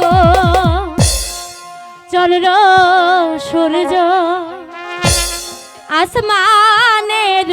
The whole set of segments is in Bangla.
গো। চন্দ্র সূর্য। আসমানের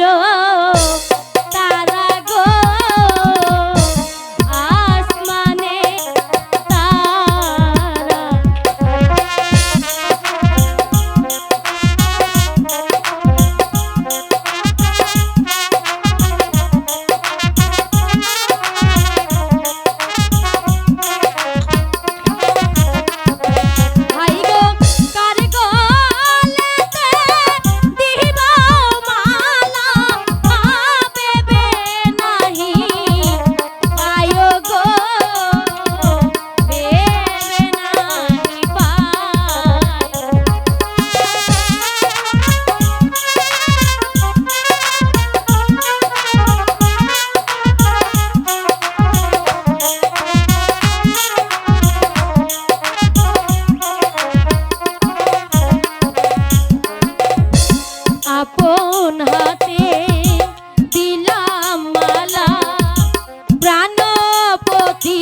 আপন হাতে দিলাম মালা প্রাণপতি